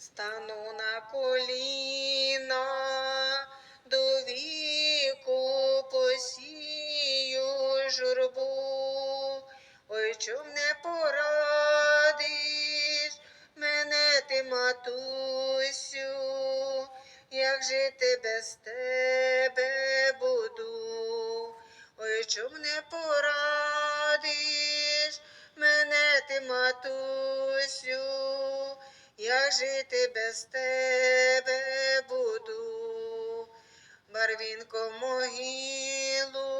стану на коліна, до віку посію журбу. Ой, чом не порадиш мене ти, матусю, як жити без тебе буду. Ой, чом не порадиш мене ти, матусю, як жити без тебе буду. Барвінко могилу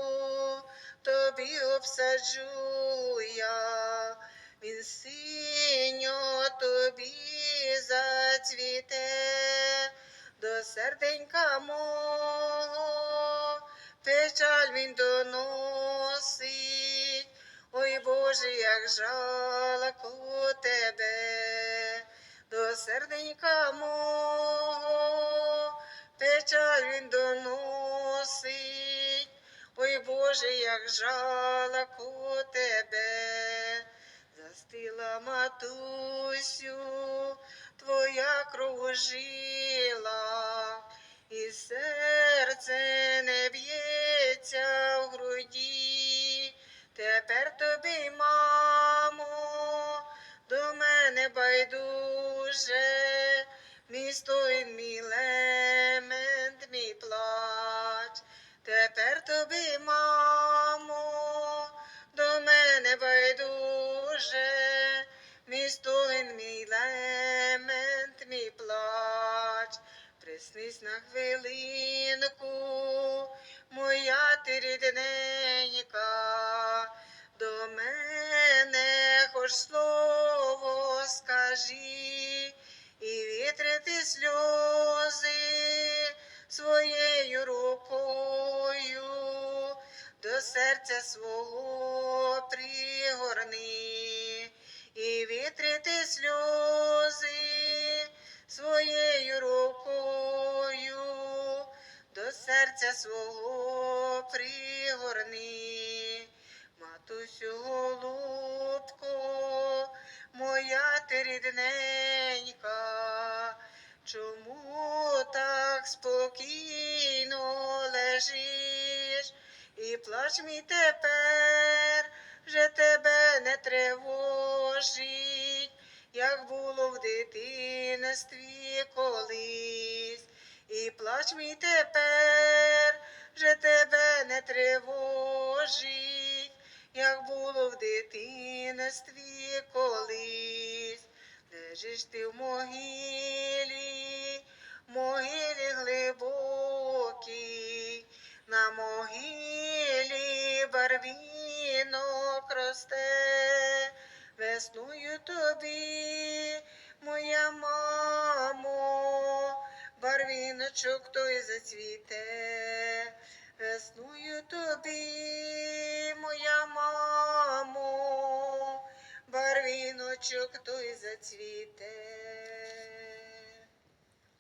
тобі обсаджу я, він синьо тобі зацвіте, до серденька мого печаль він доносить. Ой Боже, як жалко тебе, серденька мого печаль він доносить. Ой Боже, як жалко тебе, застила матусю, твоя кров жила, і серце не б'ється в груді. Тепер тобі, мамо, до мене байдуже, мій стоїн, мій мій плач. Тепер тобі, мамо, до мене байдуже, мій стоїн, мій мій плач. Приснись на хвилинку, моя ти рідненька, і вітрити сльози своєю рукою, до серця свого пригорни, і вітрити сльози своєю рукою, до серця свого пригорни, матусю голубко, моя ти рідненька, спокійно лежиш. І плач мій тепер, вже тебе не тривожить, як було в дитинстві колись, і плач мій тепер, вже тебе не тривожить, як було в дитинстві колись, лежиш ти в могилі, могилі глибокій, на могилі барвінок росте, весною тобі, моя мамо, барвіночок той зацвіте, весною тобі, моя мамо, барвіночок той зацвіте.